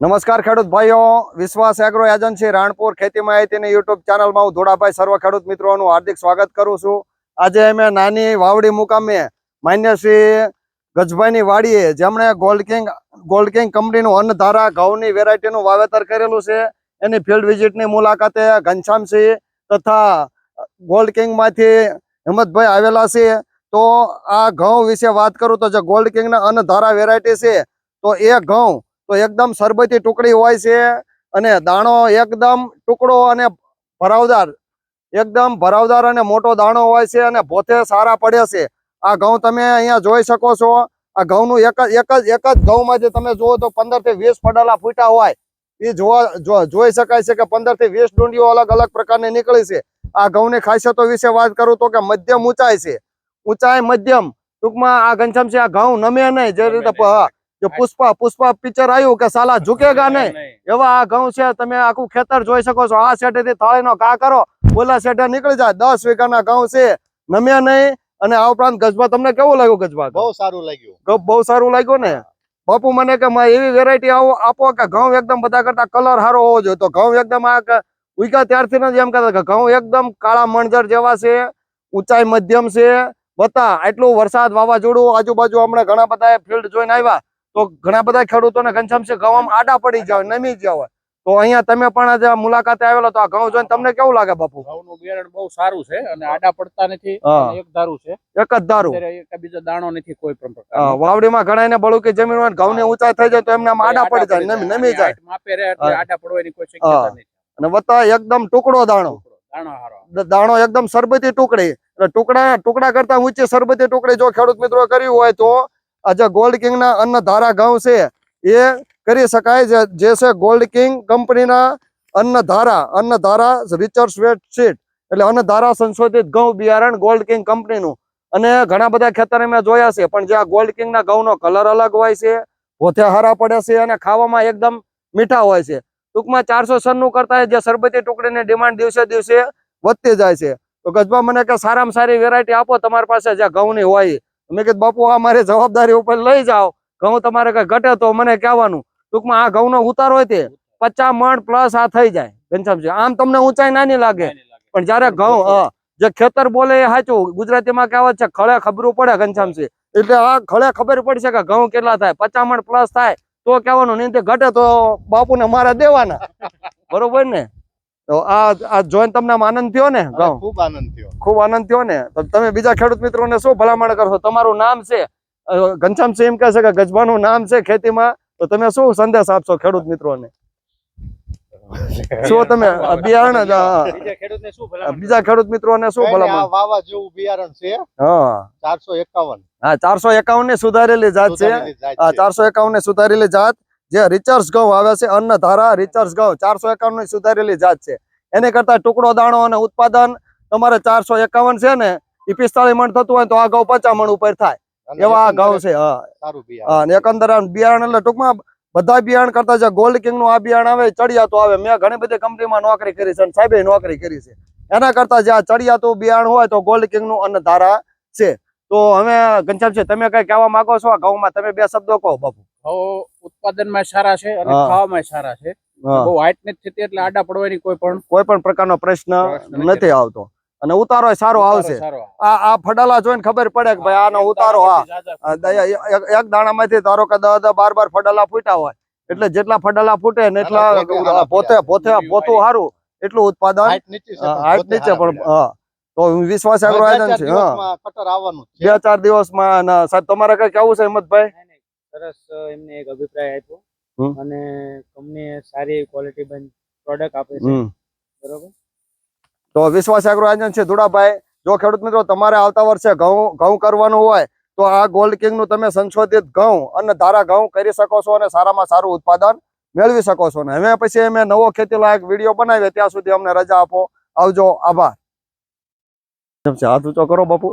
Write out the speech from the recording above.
નમસ્કાર ખેડૂત ભાઈઓ, વિશ્વાસ એગ્રો એજન્સી રાણપુર ખેતી માહિતીની યુટ્યુબ ચેનલમાં હું ધોળાભાઈ સર્વ ખેડૂત મિત્રોનું હાર્દિક સ્વાગત કરું છું. આજે અમે નાની વાવડી મુકામે માન્ય શ્રી ગજભાઈની વાડીએ જેમણે ગોલ્ડ કિંગ ગોલ્ડ કિંગ કંપનીનું અન્નધારા ઘઉંની વેરાયટીનું વાવેતર કરેલું છે. એની ફિલ્ડ વિઝિટની મુલાકાતે ઘનશ્યામસિંહ તથા ગોલ્ડ કિંગમાંથી હિંમતભાઈ આવેલા છે. તો આ ઘઉં વિશે વાત કરું તો જે ગોલ્ડ કિંગના અન્નધારા વેરાયટી છે, તો એ ઘઉં તો એકદમ સરબતી ટુકડી હોય છે અને દાણો એકદમ ટુકડો અને ભરાવદાર એકદમ ભરાવદાર અને મોટો દાણો હોય છે અને પોતે સારા પડે છે. આ ઘઉં તમે અહીંયા જોઈ શકો છો. આ ઘઉંનું એક જ એક જ એક જ ઘઉંમાં જે તમે જુઓ તો પંદરથી વીસ પડેલા ફૂટા હોય. એ જોવા જોઈ શકાય છે કે પંદરથી વીસ ડુંડીઓ અલગ અલગ પ્રકારની નીકળી છે. આ ઘઉંની ખાસિયતો વિશે વાત કરું તો કે મધ્યમ ઊંચાઈ છે. ઊંચાઈ મધ્યમ. ટૂંકમાં આ ઘનશ્યામ છે આ ઘઉં નમે નહીં. જે રીતે જે પુષ્પા પુષ્પા પિક્ચર આવ્યું કે સાલા ઝુકેગા નહીં? એવા આ ઘઉં છે તમે આખું ખેતર જોઈ શકો છો. આ શેઠે થી થાળીનો કા કરો. ઓલા શેઠે નીકળી જાય. દસ વીઘાના ઘઉં છે નમ્યા નહીં. અને આ ઉપરાંત ગજબા. તમને કેવું લાગ્યું ગજબા? બહુ સારું લાગ્યું. બહુ સારું લાગ્યું ને? બાપુ મને કે મારે એવી વેરાયટી આવો આપો કે ઘઉં એકદમ બધા કરતા કલર સારો હોવો જોઈએ. તો ઘઉં એકદમ આ ઉગા ઉગ્યા ત્યારથી જ એમ કહેતા કે ઘઉં એકદમ કાળા મણજર જેવા છે ઊંચાઈ મધ્યમ છે. બતા એટલું વરસાદ વાવાઝોડું આજુબાજુ હમણાં ઘણા બધા ફિલ્ડ જોઈને આવ્યા. તો ઘણા બધા ખેડૂતોને ઘનશ્યામ છે ઘઉં આડા પડી જાય નમી ગયા હોય. તો અહીંયા તમે પણ આજે મુલાકાતે આવેલો તો આ ઘઉં જોઈને તમને કેવું લાગે બાપુ? ઘઉંનું બિયારણ બહુ સારું છે અને આડા પડતા નથી એક ધારું છે. એક જ ધારું? બીજો દાણો નથી કોઈ પણ વાવડીમાં ઘણા એને કે જમીન હોય ને ઘઉંની ઊંચાઈ થઈ જાય તો એમને આડા પડી જાય નમી નમી જાય. માપે રહે આડા પડવાની કોઈ શક્યતા નથી. અને વત્તા એકદમ ટુકડો દાણો. દાણો દાણો એકદમ સરબતી ટુકડી. એટલે ટુકડા ટુકડા કરતા ઊંચી સરબતી ટુકડી જો ખેડૂત મિત્રો કર્યું હોય તો આ જે ગોલ્ડ અન્ન ધારા ઘઉં છે, એ કરી શકાય જે છે ગોલ્ડ કિંગ કંપનીના અન્ન ધારા. અન્ન ધારા રિચર્સ વેટ શીટ એટલે અન્ન ધારા સંશોધિત ઘઉં બિયારણ ગોલ્ડ કિંગ કંપનીનું અને ઘણા બધા ખેતર મેં જોયા છે, પણ જ્યાં ગોલ્ડ કિંગ ના ઘઉંનો કલર અલગ હોય છે પોતે હારા પડે છે અને ખાવામાં એકદમ મીઠા હોય છે. ટૂંકમાં ચારસો સનનું કરતા જે સરબતી ટુકડીની ડિમાન્ડ દિવસે દિવસે વધતી જાય છે. તો ગજબા મને કે સારામાં સારી વેરાયટી આપો તમારી પાસે જે ઘઉંની હોય. મેં કીધું બાપુ આ મારી જવાબદારી ઉપર લઈ જાઓ. ઘઉં તમારે કઈ ઘટે તો મને કહેવાનું. ટૂંકમાં આ ઘઉંનો ઉતાર હોય તે પચાસ મણ પ્લસ આ થઈ જાય. ઘનશ્યામજી આમ તમને ઊંચાઈ નાની લાગે. પણ જયારે ઘઉં જે ખેતર બોલે એ સાચું ગુજરાતીમાં કહેવત છે ખળે ખબરું પડે ઘનશ્યામજી એટલે આ ખળે ખબર પડશે કે ઘઉં કેટલા થાય? પચાસ મણ પ્લસ થાય તો કહેવાનું નહીં ઘટે તો બાપુને મારે દેવાના. બરોબર ને? તો આ આ જોઈને તમને આનંદ થયો ને ખૂબ આનંદ થયો. ખૂબ આનંદ થયો ને? તો તમે બીજા ખેડૂત મિત્રોને શું ભલામણ કરશો? તમારું નામ છે? ઘનશ્યામસિંહ એમ કહે છે કે ગજબાનું નામ છે ખેતીમાં. તો તમે શું સંદેશ આપશો ખેડૂત મિત્રોને? શું તમે બિયારણ બીજા ખેડૂતને શું ભલામણ ખેડૂત મિત્રોને શું ભલામણ? આ વાવા જેવું બિયારણ છે. હા. ચારસો એકાવન. હા ચારસો એકાવનની સુધારેલી જાત છે. આ ચારસો એકાવનની સુધારેલી જાત. જે રિચર્સ ઘઉં આવે છે અન્ન ધારા રિચર્સ ઘઉં ચારસો એકાવન સુધારેલી જાત છે. એને કરતા ટુકડો દાણો અને ઉત્પાદન તમારે ચારસો એકાવન છે ને એ પિસ્તાળીસ મણ થતું હોય તો આ ઘઉં પચાસ મણ ઉપર થાય. એવા આ ઘઉં છે હા. અને એકંદર બિયારણ એટલે ટૂંકમાં બધા બિયારણ કરતા જે ગોલ્ડ કિંગનું આ બિયારણ આવે ચડિયાતું આવે. મેં ઘણી બધી કંપનીમાં નોકરી કરી છે અને સાહેબે નોકરી કરી છે. એના કરતા જે આ ચડિયાતું બિયારણ હોય તો ગોલ્ડ કિંગનું અન્ન ધારા છે. તો હવે ઘનશ્યામ છે તમે કઈ કહેવા માંગો છો? ઘઉંમાં તમે બે શબ્દો કહો બાપુ. ઘઉં ઉત્પાદનમાં સારા છે અને ખાવામાં સારા છે. બહુ હાઈટ નથી થતી એટલે આડા પડવાની કોઈ પણ કોઈ પણ પ્રકારનો પ્રશ્ન નથી. આવતો. અને ઉતારો સારો આવશે. આ આ ફડાલા જોઈને ખબર પડે કે ભાઈ આનો ઉતારો આ એક- દાણામાંથી ધારો કે દસ દસ બાર બાર ફડાલા ફૂટા હોય. એટલે જેટલા ફડાલા ફૂટે ને એટલા પોતે પોતે પોતે સારું. એટલું ઉત્પાદન હાઈટ નીચે પણ હાઈટ હા તો વિશ્વાસ એગ્રો બે ચાર હા. દિવસમાં કટર આવવાનું જ બે ચાર દિવસમાં અને સાહેબ તમારે કઈ કેવું છે હિંમતભાઈ? સરસ એમને એક અભિપ્રાય આપ્યો. અને કંપની સારી ક્વોલિટી બંધ પ્રોડક્ટ આપે છે. બરોબર? તો વિશ્વાસ એગ્રો છે ધુડાભાઈ. જો ખેડૂત મિત્રો તમારે આવતા વર્ષે ઘઉં ઘઉં કરવાનું હોય તો આ ગોલ્ડ કિંગનું તમે સંશોધિત ઘઉં અને ધારા ઘઉં કરી શકો છો અને સારામાં સારું ઉત્પાદન મેળવી શકો છો. ને હવે પછી અમે નવો ખેતી લાયક વીડિયો બનાવીએ. ત્યાં સુધી અમને રજા આપો. આવજો. આભાર. હાથ ઊંચો કરો બાપુ.